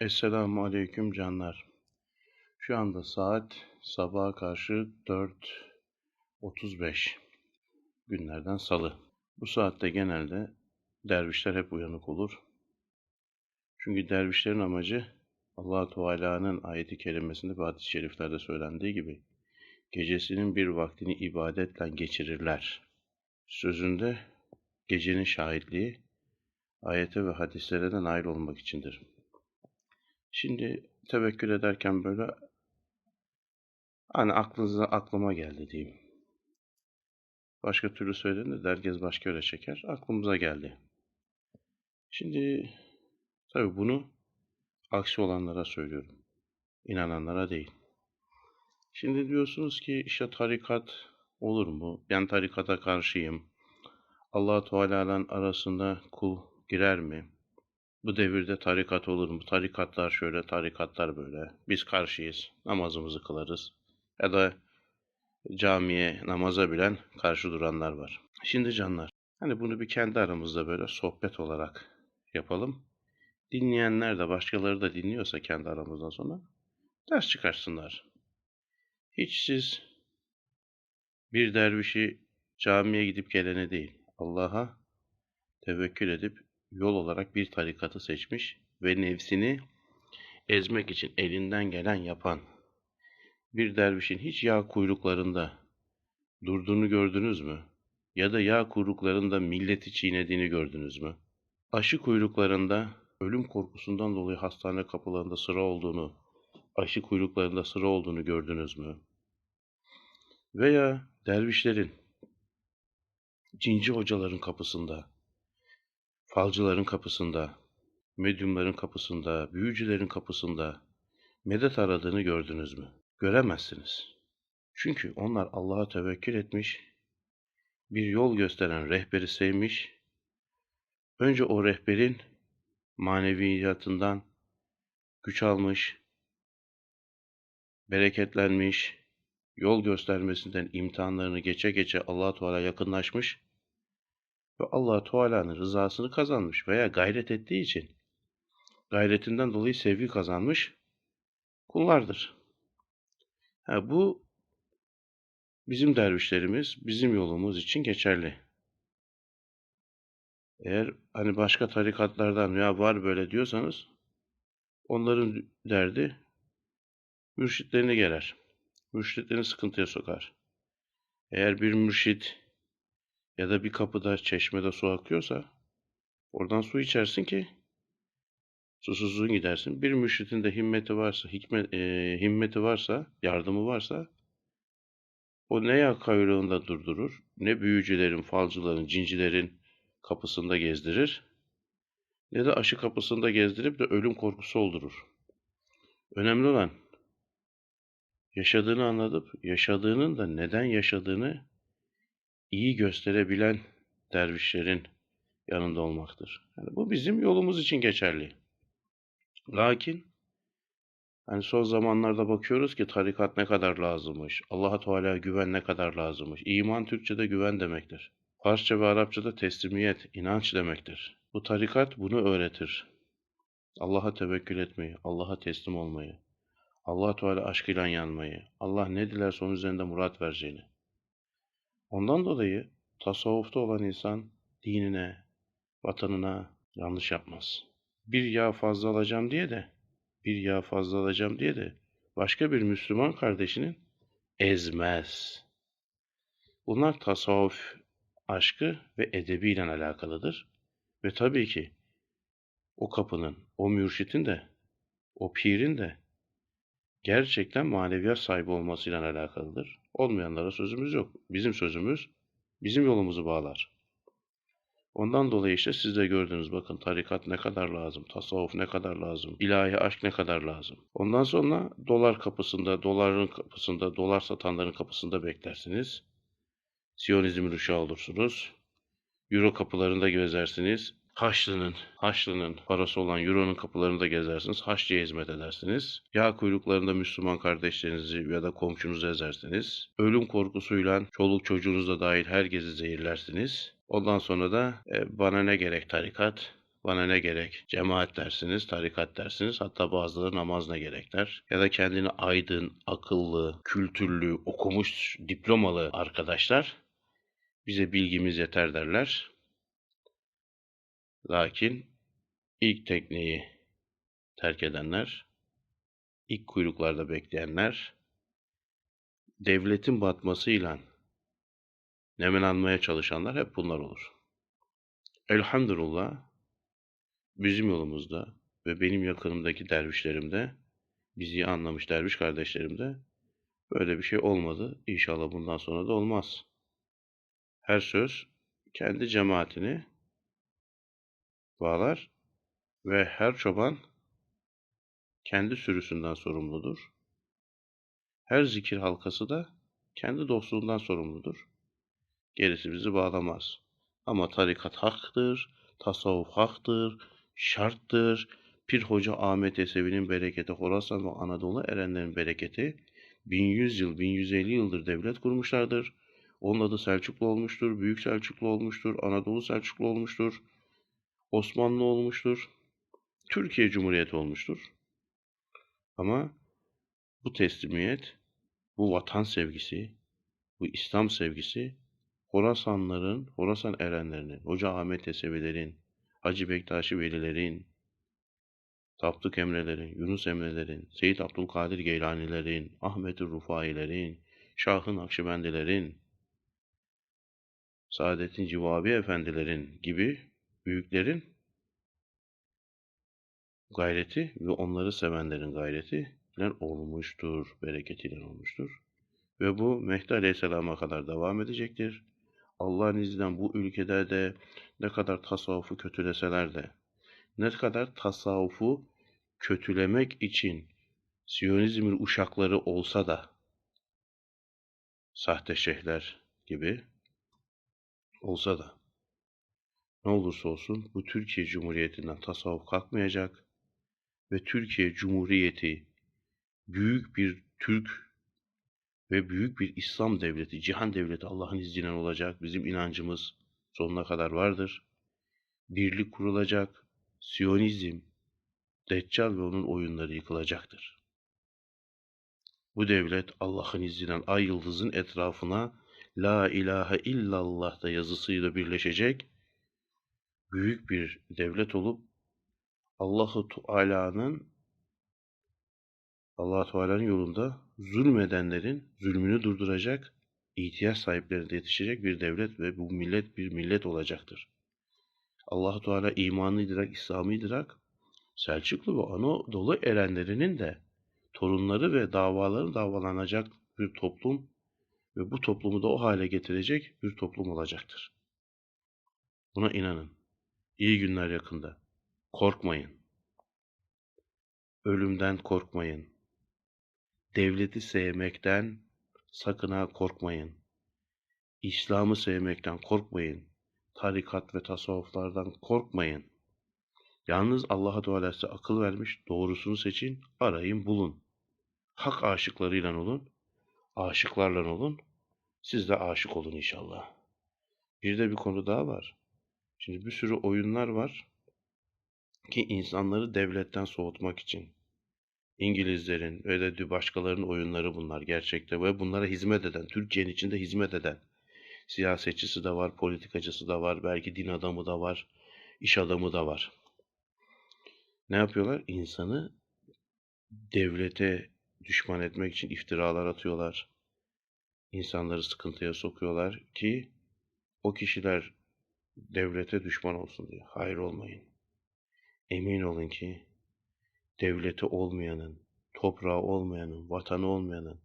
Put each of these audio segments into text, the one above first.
Esselamu Aleyküm canlar. Şu anda saat sabaha karşı 4.35 günlerden salı. Bu saatte genelde dervişler hep uyanık olur. Çünkü dervişlerin amacı allah Teala'nın ayeti kerimesinde ve hadis-i şeriflerde söylendiği gibi gecesinin bir vaktini ibadetle geçirirler. Sözünde gecenin şahitliği ayete ve hadislere de nail olmak içindir. Şimdi tevekkül ederken böyle hani aklınıza aklıma geldi diyeyim. Başka türlü söylediğinde herkes başka öyle çeker. Aklımıza geldi. Şimdi tabii bunu aksi olanlara söylüyorum. İnananlara değil. Şimdi diyorsunuz ki işte tarikat olur mu? Ben tarikata karşıyım. Allah Teala'nın arasında kul girer mi? Bu devirde tarikat olur mu? Tarikatlar şöyle, tarikatlar böyle. Biz karşıyız. Namazımızı kılarız. Ya da camiye namaza bilen karşı duranlar var. Şimdi canlar, hani bunu bir kendi aramızda böyle sohbet olarak yapalım. Dinleyenler de başkaları da dinliyorsa kendi aramızdan sonra ders çıkarsınlar. Hiç siz bir dervişi camiye gidip gelene değil, Allah'a tevekkül edip yol olarak bir tarikatı seçmiş ve nefsini ezmek için elinden gelen yapan bir dervişin hiç yağ kuyruklarında durduğunu gördünüz mü? Ya da yağ kuyruklarında milleti çiğnediğini gördünüz mü? Aşı kuyruklarında ölüm korkusundan dolayı hastane kapılarında sıra olduğunu, aşı kuyruklarında sıra olduğunu gördünüz mü? Veya dervişlerin, cinci hocaların kapısında, falcıların kapısında, medyumların kapısında, büyücülerin kapısında medet aradığını gördünüz mü? Göremezsiniz. Çünkü onlar Allah'a tevekkül etmiş, bir yol gösteren rehberi sevmiş, önce o rehberin maneviyatından güç almış, bereketlenmiş, yol göstermesinden imtihanlarını geçe geçe Allah-u Teala yakınlaşmış ve allah Teala'nın rızasını kazanmış veya gayret ettiği için gayretinden dolayı sevgi kazanmış kullardır. Ha, bu bizim dervişlerimiz, bizim yolumuz için geçerli. Eğer hani başka tarikatlardan ya var böyle diyorsanız onların derdi mürşitlerini gelir. Mürşitlerini sıkıntıya sokar. Eğer bir mürşit ya da bir kapıda çeşmede su akıyorsa oradan su içersin ki susuzluğun gidersin. Bir mürşitin de himmeti varsa, hikmet, e, himmeti varsa, yardımı varsa o ne yak kuyruğunda durdurur, ne büyücülerin, falcıların, cincilerin kapısında gezdirir, ne de aşı kapısında gezdirip de ölüm korkusu oldurur. Önemli olan yaşadığını anlatıp yaşadığının da neden yaşadığını iyi gösterebilen dervişlerin yanında olmaktır. Yani bu bizim yolumuz için geçerli. Lakin hani son zamanlarda bakıyoruz ki tarikat ne kadar lazımmış, Allah'a Teala güven ne kadar lazımmış. İman Türkçe'de güven demektir. Farsça ve Arapça'da teslimiyet, inanç demektir. Bu tarikat bunu öğretir. Allah'a tevekkül etmeyi, Allah'a teslim olmayı, Allah Teala aşkıyla yanmayı, Allah ne dilerse onun üzerinde murat vereceğini. Ondan dolayı tasavvufta olan insan dinine, vatanına yanlış yapmaz. Bir yağ fazla alacağım diye de, bir yağ fazla alacağım diye de başka bir Müslüman kardeşinin ezmez. Bunlar tasavvuf aşkı ve edebiyle alakalıdır. Ve tabii ki o kapının, o mürşitin de, o pirin de gerçekten maneviyat sahibi olmasıyla alakalıdır. Olmayanlara sözümüz yok. Bizim sözümüz bizim yolumuzu bağlar. Ondan dolayı işte siz de gördünüz bakın tarikat ne kadar lazım, tasavvuf ne kadar lazım, ilahi aşk ne kadar lazım. Ondan sonra dolar kapısında, doların kapısında, dolar satanların kapısında beklersiniz. Siyonizmin uşağı olursunuz. Euro kapılarında gezersiniz. Haçlı'nın, Haçlı'nın parası olan Euro'nun kapılarında gezersiniz. Haçlı'ya hizmet edersiniz. Yağ kuyruklarında Müslüman kardeşlerinizi ya da komşunuzu ezersiniz. Ölüm korkusuyla çoluk çocuğunuzla dahil herkesi zehirlersiniz. Ondan sonra da e, bana ne gerek tarikat, Bana ne gerek? Cemaat dersiniz, tarikat dersiniz. Hatta bazıları namaz ne gerek der. Ya da kendini aydın, akıllı, kültürlü, okumuş, diplomalı arkadaşlar bize bilgimiz yeter derler. Lakin ilk tekneyi terk edenler, ilk kuyruklarda bekleyenler, devletin batmasıyla nemelenmeye çalışanlar hep bunlar olur. Elhamdülillah bizim yolumuzda ve benim yakınımdaki dervişlerimde, bizi anlamış derviş kardeşlerimde böyle bir şey olmadı. İnşallah bundan sonra da olmaz. Her söz kendi cemaatini bağlar ve her çoban kendi sürüsünden sorumludur. Her zikir halkası da kendi dostluğundan sorumludur. Gerisi bizi bağlamaz. Ama tarikat haktır, tasavvuf haktır, şarttır. Pir Hoca Ahmet Yesevi'nin bereketi, Horasan ve Anadolu erenlerin bereketi 1100 yıl, 1150 yıldır devlet kurmuşlardır. Onun adı Selçuklu olmuştur, Büyük Selçuklu olmuştur, Anadolu Selçuklu olmuştur, Osmanlı olmuştur, Türkiye Cumhuriyeti olmuştur. Ama bu teslimiyet, bu vatan sevgisi, bu İslam sevgisi Horasanların, Horasan erenlerinin, Hoca Ahmet Yesevilerin, Hacı Bektaşi Velilerin, Tapduk Emrelerin, Yunus Emrelerin, Seyyid Abdülkadir Geylanilerin, Ahmet Rufailerin, Şahın Akşibendilerin, Saadettin Civabi Efendilerin gibi büyüklerin gayreti ve onları sevenlerin gayreti olmuştur, bereketiyle olmuştur. Ve bu Mehdi Aleyhisselam'a kadar devam edecektir. Allah'ın izniyle bu ülkede de ne kadar tasavvufu kötüleseler de, ne kadar tasavvufu kötülemek için Siyonizmin uşakları olsa da, sahte şeyhler gibi olsa da, ne olursa olsun bu Türkiye Cumhuriyeti'nden tasavvuf kalkmayacak ve Türkiye Cumhuriyeti büyük bir Türk ve büyük bir İslam devleti, cihan devleti Allah'ın izniyle olacak. Bizim inancımız sonuna kadar vardır. Birlik kurulacak. Siyonizm, Deccal ve onun oyunları yıkılacaktır. Bu devlet Allah'ın izniyle ay yıldızın etrafına La ilahe illallah da yazısıyla birleşecek büyük bir devlet olup Allahu Teala'nın Allah Teala'nın yolunda zulmedenlerin zulmünü durduracak, ihtiyaç sahiplerine yetişecek bir devlet ve bu millet bir millet olacaktır. Allah Teala imanı idrak, İslam'ı idrak, Selçuklu ve Anadolu erenlerinin de torunları ve davaları davalanacak bir toplum ve bu toplumu da o hale getirecek bir toplum olacaktır. Buna inanın. İyi günler yakında. Korkmayın. Ölümden korkmayın. Devleti sevmekten sakın ha korkmayın. İslam'ı sevmekten korkmayın. Tarikat ve tasavvuflardan korkmayın. Yalnız Allah'a Teala akıl vermiş, doğrusunu seçin, arayın, bulun. Hak aşıklarıyla olun, aşıklarla olun, siz de aşık olun inşallah. Bir de bir konu daha var. Şimdi bir sürü oyunlar var ki insanları devletten soğutmak için. İngilizlerin ve de başkalarının oyunları bunlar gerçekte ve bunlara hizmet eden, Türkiye'nin içinde hizmet eden siyasetçisi de var, politikacısı da var, belki din adamı da var, iş adamı da var. Ne yapıyorlar? İnsanı devlete düşman etmek için iftiralar atıyorlar. İnsanları sıkıntıya sokuyorlar ki o kişiler devlete düşman olsun diye. Hayır olmayın. Emin olun ki devleti olmayanın, toprağı olmayanın, vatanı olmayanın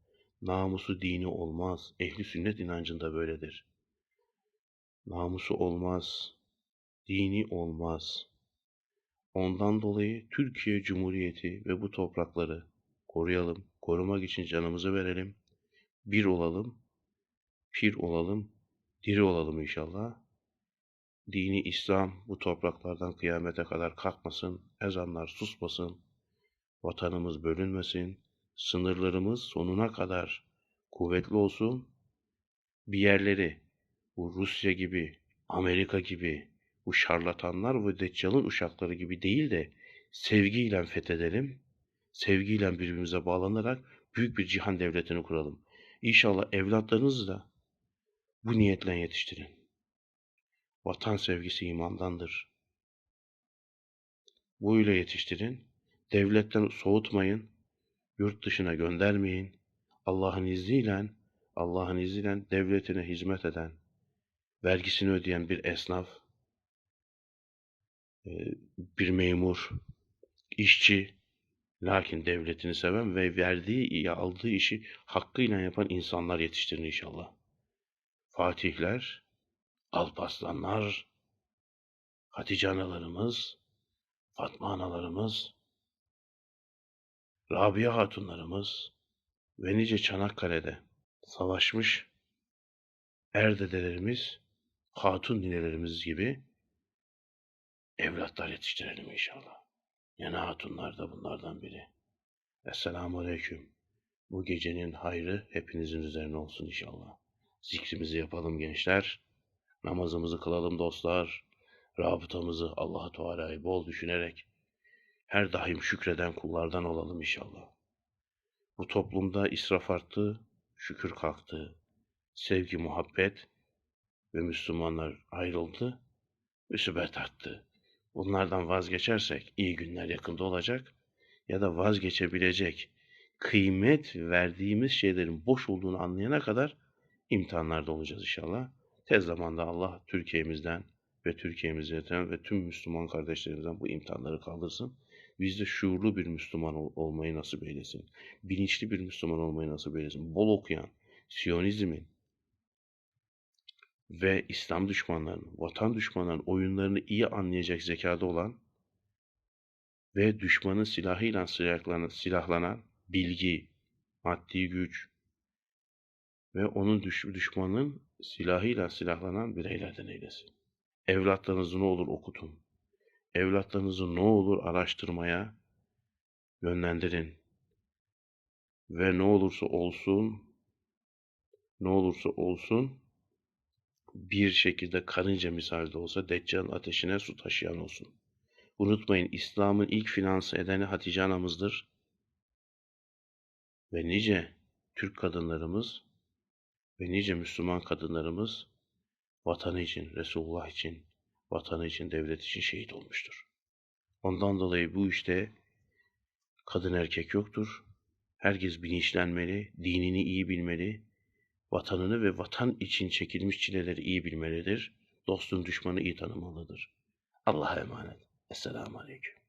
namusu dini olmaz. Ehli sünnet inancında böyledir. Namusu olmaz, dini olmaz. Ondan dolayı Türkiye Cumhuriyeti ve bu toprakları koruyalım, korumak için canımızı verelim, bir olalım, pir olalım, diri olalım inşallah. Dini İslam bu topraklardan kıyamete kadar kalkmasın, ezanlar susmasın, vatanımız bölünmesin, sınırlarımız sonuna kadar kuvvetli olsun, bir yerleri bu Rusya gibi, Amerika gibi, bu şarlatanlar ve Deccal'ın uşakları gibi değil de sevgiyle fethedelim. Sevgiyle birbirimize bağlanarak büyük bir cihan devletini kuralım. İnşallah evlatlarınızı da bu niyetle yetiştirin. Vatan sevgisi imandandır. Bu ile yetiştirin. Devletten soğutmayın. Yurt dışına göndermeyin. Allah'ın izniyle, Allah'ın izniyle devletine hizmet eden, vergisini ödeyen bir esnaf, e, bir memur, işçi, lakin devletini seven ve verdiği, aldığı işi hakkıyla yapan insanlar yetiştirin inşallah. Fatihler, Alparslanlar, Hatice analarımız, Fatma analarımız, Rabia hatunlarımız ve nice Çanakkale'de savaşmış erdedelerimiz, hatun ninelerimiz gibi evlatlar yetiştirelim inşallah. Yani hatunlar da bunlardan biri. Esselamu Aleyküm. Bu gecenin hayrı hepinizin üzerine olsun inşallah. Zikrimizi yapalım gençler. Namazımızı kılalım dostlar. Rabıtamızı Allah-u Teala'yı bol düşünerek her daim şükreden kullardan olalım inşallah. Bu toplumda israf arttı, şükür kalktı. Sevgi, muhabbet ve Müslümanlar ayrıldı, müsibet arttı. Bunlardan vazgeçersek iyi günler yakında olacak ya da vazgeçebilecek kıymet verdiğimiz şeylerin boş olduğunu anlayana kadar imtihanlarda olacağız inşallah. Tez zamanda Allah Türkiye'mizden ve Türkiye'mizden ve tüm Müslüman kardeşlerimizden bu imtihanları kaldırsın. Bizde şuurlu bir Müslüman ol- olmayı nasip eylesin. Bilinçli bir Müslüman olmayı nasip eylesin. Bol okuyan, Siyonizmin ve İslam düşmanlarının, vatan düşmanlarının oyunlarını iyi anlayacak zekada olan ve düşmanın silahıyla silahlanan, silahlanan bilgi, maddi güç ve onun düş, düşmanın silahıyla silahlanan bireylerden eylesin. Evlatlarınızı ne olur okutun. Evlatlarınızı ne olur araştırmaya yönlendirin. Ve ne olursa olsun, ne olursa olsun bir şekilde karınca misalde olsa Deccal'ın ateşine su taşıyan olsun. Unutmayın İslam'ın ilk finanse edeni Hatice anamızdır. Ve nice Türk kadınlarımız ve nice Müslüman kadınlarımız vatanı için, Resulullah için, vatanı için, devlet için şehit olmuştur. Ondan dolayı bu işte kadın erkek yoktur. Herkes bilinçlenmeli, dinini iyi bilmeli, vatanını ve vatan için çekilmiş çileleri iyi bilmelidir. Dostun düşmanı iyi tanımalıdır. Allah'a emanet. Esselamu Aleyküm.